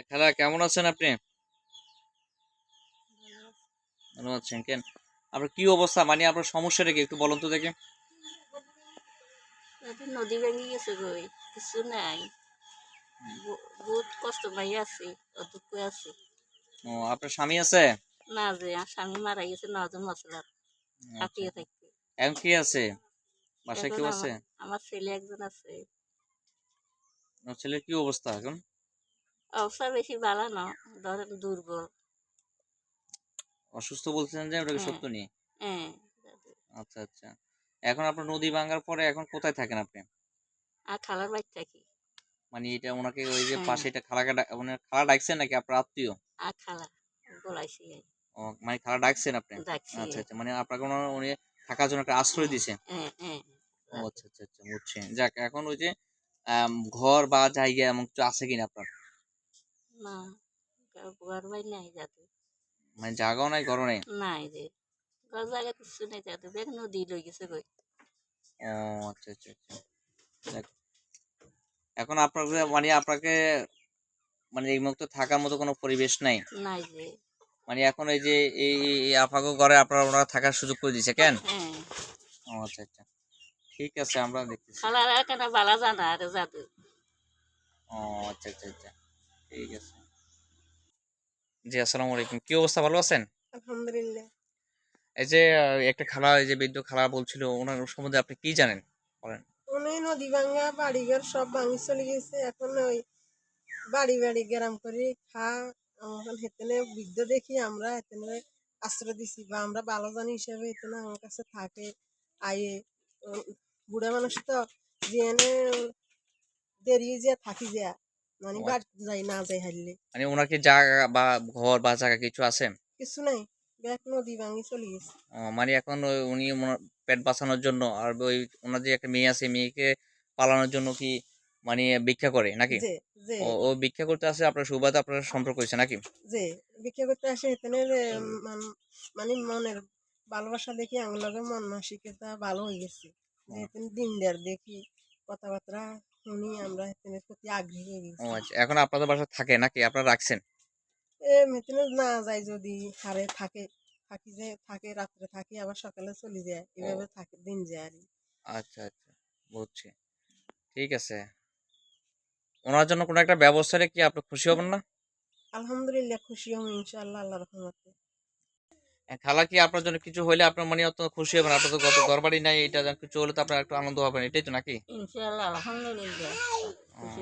হ্যাঁ, খালা কেমন আছেন আপনি? ভালো আছেন কেন? আপনার কি অবস্থা? মানে আপনার সমস্যাটা কি? একটু বলুন তো দেখে। নদী ভেঙে গেছে কিছু নাই। বহুত কষ্ট পাই আছি অদুঃখ আছি। ও আপনার স্বামী আছে? না যে স্বামী মারা গেছে নজন মশলার। আচ্ছা। কাটিয়ে থাকতে এখন কি আছে? বাসায় কেউ আছে? আমার- ছেলে একজন আছে। ছেলের কি অবস্থা এখন? অবস্থা বেশি ভালো না ধরেন দুর্বল। অসুস্থ বলছেন যে ওটাকে হ্যাঁ। সত্য নিয়ে? হ্যাঁ। আচ্ছা আচ্ছা। এখন আপনার নদী ভাঙার পরে এখন কোথায় থাকেন আপনি? আর খালার বাড়ি থাকি। মানে এটা ওনাকে ওই যে হ্যাঁ। পাশে এটা খালাকে মানে খালা ডাকছেন নাকি আপনার আত্মীয়? আর খালা বলাইছি ও মানে খালা ডাকছেন আপনি? আচ্ছা আচ্ছা মানে আপনাকে উনি থাকার জন্য একটা আশ্রয় দিছে? হ্যাঁ হ্যাঁ আচ্ছা আচ্ছা আচ্ছা বুঝছি। যাক এখন ওই যে ঘর বা জায়গা এমন কিছু আছে কিনা আপনার? না ঘর নাই যাতে মানে জায়গাও নাই ঘরও নাই? নাই রে। ঘর জায়গা কিছু নেই যাতে দেখ নদী লই গেছে গই ও আচ্ছা আচ্ছা আচ্ছা। এখন আপনাকে মানে আপনাকে মানে এই মুহূর্তে থাকার মতো কোনো পরিবেশ নাই? নাই যে মানে এখন এই যে এই আপাকে ঘরে আপনারা ওনারা থাকার সুযোগ করে দিছে কেন? হ্যাঁ। ও আচ্ছা আচ্ছা। ঠিক আছে আমরা দেখতেছি। খালারা কেন বালা জানা আর জাদু। ও আচ্ছা আচ্ছা আচ্ছা। ঠিক আছে। জি আসসালামু আলাইকুম। কি অবস্থা? ভালো আছেন? আলহামদুলিল্লাহ। এই যে একটা খালা এই যে বৃদ্ধ খালা বলছিল ওনার সম্বন্ধে আপনি কি জানেন? বলেন। অনেক নদী ভাঙ্গা বাড়িঘর সব ভাঙি চলে গেছে। এখন ওই বাড়ি বাড়ি গ্রাম করে খা এখন হেতেনে বৃদ্ধ দেখি আমরা হেতেনে আশ্রয় দিছি বা আমরা ভালো জানি হিসাবে হেতেনে আমার কাছে থাকে আয়ে বুড়া মানুষ তো যেনে দেরি যে থাকি যে মানে যাই না যাই হারলে। মানে ওনার কি জায়গা বা ঘর বা জায়গা কিছু আছে? কিছু নাই। ব্যাগ নদী ভাঙি চলে গেছে। মানে এখন উনি পেট বাঁচানোর জন্য আর ওই ওনার যে একটা মেয়ে আছে মেয়েকে পালানোর জন্য কি মানে ভিক্ষা করে নাকি? ও ভিক্ষা করতে আসে আপনার সুবাদে আপনার সম্পর্ক হয়েছে নাকি? যে ভিক্ষা করতে আসে এখানে মানে মনের ভালোবাসা দেখি আঙুলকে মন মাসিকতা ভালো হয়ে গেছে। দিন দেয়ার দেখি কথাবার্তা শুনি আমরা প্রতি আগ্রহী হয়ে ও আচ্ছা এখন আপনাদের বাসা থাকে নাকি? আপনারা রাখছেন? এ না যায় যদি হারে থাকে থাকি যে থাকে রাত্রে থাকি আবার সকালে চলে যায়। এভাবে থাকে দিন যায় আর আচ্ছা আচ্ছা বুঝছি। ঠিক আছে। ওনার জন্য কোনো একটা ব্যবস্থা কি আপনি খুশি হবেন না? আলহামদুলিল্লাহ খুশি হম ইনশাআল্লাহ আল্লাহ রহমতে। হ্যাঁ, খেলা কি আপনার জন্য কিছু হলে আপনার মানে অত খুশি হবেন? আপনার তো গত দরবারই নাই, এটা যেন কিছু হলে তো আপনার একটু আনন্দ হবেন, এটাই তো নাকি? ইনশাআল্লাহ, আলহামদুলিল্লাহ। খুশি